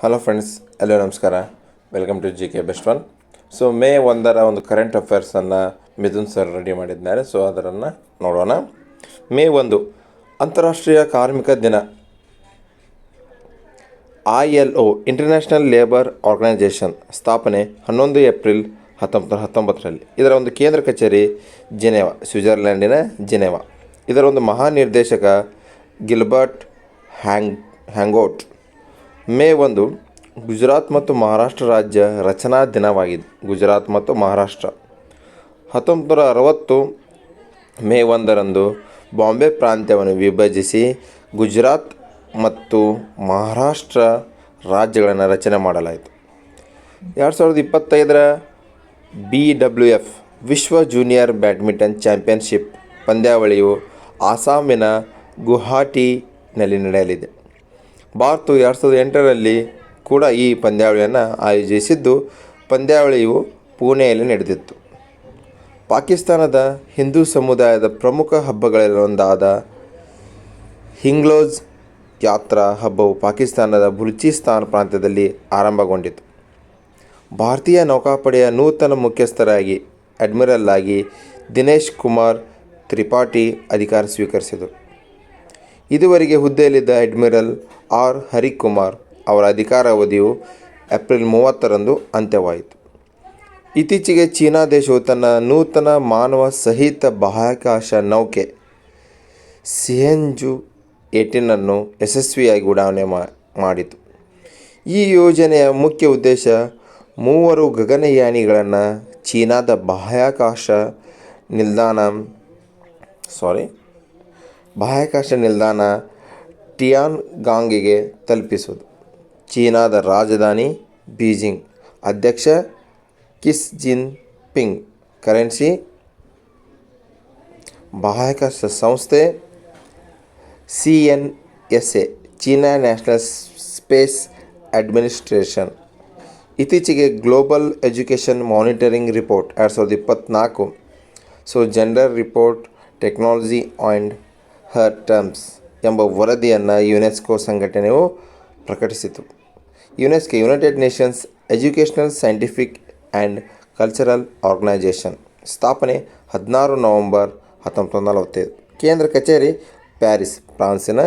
Hello friends ಎಲ್ಲೋ ನಮಸ್ಕಾರ. Welcome to G K best one so May ಒಂದರ ಒಂದು ಕರೆಂಟ್ ಅಫೇರ್ಸನ್ನು ಮಿಥುನ್ ಸರ್ ರೆಡಿ ಮಾಡಿದ್ದಾರೆ. ಸೊ ಅದರನ್ನು ನೋಡೋಣ. ಮೇ ಒಂದು, ಅಂತಾರಾಷ್ಟ್ರೀಯ ಕಾರ್ಮಿಕ ದಿನ. I L O international labour organisation ಸ್ಥಾಪನೆ ಹನ್ನೊಂದು ಏಪ್ರಿಲ್ ಹತ್ತೊಂಬತ್ತು ಹತ್ತೊಂಬತ್ತರಲ್ಲಿ. ಇದರ ಒಂದು ಕೇಂದ್ರ ಕಚೇರಿ ಜಿನೆವಾ ಸ್ವಿಟ್ಜರ್ಲ್ಯಾಂಡಿನ ಜಿನೆವಾ. ಇದರ ಒಂದು ಮಹಾನಿರ್ದೇಶಕ ಗಿಲ್ಬರ್ಟ್ ಹ್ಯಾಂಗ್ ಹ್ಯಾಂಗೋಟ್ ಮೇ ಒಂದು, ಗುಜರಾತ್ ಮತ್ತು ಮಹಾರಾಷ್ಟ್ರ ರಾಜ್ಯ ರಚನಾ ದಿನವಾಗಿದೆ. ಗುಜರಾತ್ ಮತ್ತು ಮಹಾರಾಷ್ಟ್ರ. ಹತ್ತೊಂಬತ್ತು ನೂರ ಅರವತ್ತು ಮೇ ಒಂದರಂದು ಬಾಂಬೆ ಪ್ರಾಂತ್ಯವನ್ನು ವಿಭಜಿಸಿ ಗುಜರಾತ್ ಮತ್ತು ಮಹಾರಾಷ್ಟ್ರ ರಾಜ್ಯಗಳನ್ನು ರಚನೆ ಮಾಡಲಾಯಿತು. ಎರಡು ಸಾವಿರದ ಇಪ್ಪತ್ತೈದರ ಬಿ ಡಬ್ಲ್ಯೂ ಎಫ್ ವಿಶ್ವ ಜೂನಿಯರ್ ಬ್ಯಾಡ್ಮಿಂಟನ್ ಚಾಂಪಿಯನ್ಶಿಪ್ ಪಂದ್ಯಾವಳಿಯು ಆಸಾಮಿನ ಗುವಾಹಟಿನಲ್ಲಿ ನಡೆಯಲಿದೆ. ಭಾರತವು ಎರಡು ಸಾವಿರದ ಎಂಟರಲ್ಲಿ ಕೂಡ ಈ ಪಂದ್ಯಾವಳಿಯನ್ನು ಆಯೋಜಿಸಿದ್ದು, ಪಂದ್ಯಾವಳಿಯು ಪುಣೆಯಲ್ಲಿ ನಡೆದಿತ್ತು. ಪಾಕಿಸ್ತಾನದ ಹಿಂದೂ ಸಮುದಾಯದ ಪ್ರಮುಖ ಹಬ್ಬಗಳಲ್ಲೊಂದಾದ ಹಿಂಗ್ಲೋಜ್ ಯಾತ್ರಾ ಹಬ್ಬವು ಪಾಕಿಸ್ತಾನದ ಬಲೂಚಿಸ್ತಾನ್ ಪ್ರಾಂತ್ಯದಲ್ಲಿ ಆರಂಭಗೊಂಡಿತು. ಭಾರತೀಯ ನೌಕಾಪಡೆಯ ನೂತನ ಮುಖ್ಯಸ್ಥರಾಗಿ ಅಡ್ಮಿರಲ್ ಆಗಿ ದಿನೇಶ್ ಕುಮಾರ್ ತ್ರಿಪಾಠಿ ಅಧಿಕಾರ ಸ್ವೀಕರಿಸಿದರು. ಇದುವರೆಗೆ ಹುದ್ದೆಯಲ್ಲಿದ್ದ ಅಡ್ಮಿರಲ್ ಆರ್. ಹರಿಕುಮಾರ್ ಅವರ ಅಧಿಕಾರಾವಧಿಯು ಏಪ್ರಿಲ್ ಮೂವತ್ತರಂದು ಅಂತ್ಯವಾಯಿತು. ಇತ್ತೀಚೆಗೆ ಚೀನಾ ದೇಶವು ತನ್ನ ನೂತನ ಮಾನವ ಸಹಿತ ಬಾಹ್ಯಾಕಾಶ ನೌಕೆ ಸಿಎನ್ಜು ಏಟಿನನ್ನು ಯಶಸ್ವಿಯಾಗಿ ಉಡಾವಣೆ ಮಾಡಿತು. ಈ ಯೋಜನೆಯ ಮುಖ್ಯ ಉದ್ದೇಶ ಮೂವರು ಗಗನಯಾನಿಗಳನ್ನು ಚೀನಾದ ಬಾಹ್ಯಾಕಾಶ ನಿಲ್ದಾಣ ಸಾರಿ ಬಾಹ್ಯಾಕಾಶ ನಿಲ್ದಾಣ ಟಿಯಾನ್ಗಾಂಗಿಗೆ ತಲುಪಿಸುವುದು ಚೀನಾದ ರಾಜಧಾನಿ ಬೀಜಿಂಗ್ ಅಧ್ಯಕ್ಷ ಕಿಸ್ ಜಿನ್ ಪಿಂಗ್ ಕರೆನ್ಸಿ ಬಾಹ್ಯಾಕಾಶ ಸಂಸ್ಥೆ C N S A China national space administration ಇತ್ತೀಚೆಗೆ ಗ್ಲೋಬಲ್ ಎಜುಕೇಷನ್ ಮಾನಿಟರಿಂಗ್ ರಿಪೋರ್ಟ್ ಎರಡು ಸಾವಿರದ ಇಪ್ಪತ್ತ್ನಾಲ್ಕು so gender report technology and Har terms ಎಂಬ ವರದಿಯನ್ನು ಯುನೆಸ್ಕೋ ಸಂಘಟನೆಯು ಪ್ರಕಟಿಸಿತು UNESCO united nations educational scientific and cultural organisation ಸ್ಥಾಪನೆ ಹದಿನಾರು ನವಂಬರ್ ಹತ್ತೊಂಬತ್ತು ನಲವತ್ತೈದು ಕೇಂದ್ರ ಕಚೇರಿ ಪ್ಯಾರಿಸ್ ಫ್ರಾನ್ಸಿನ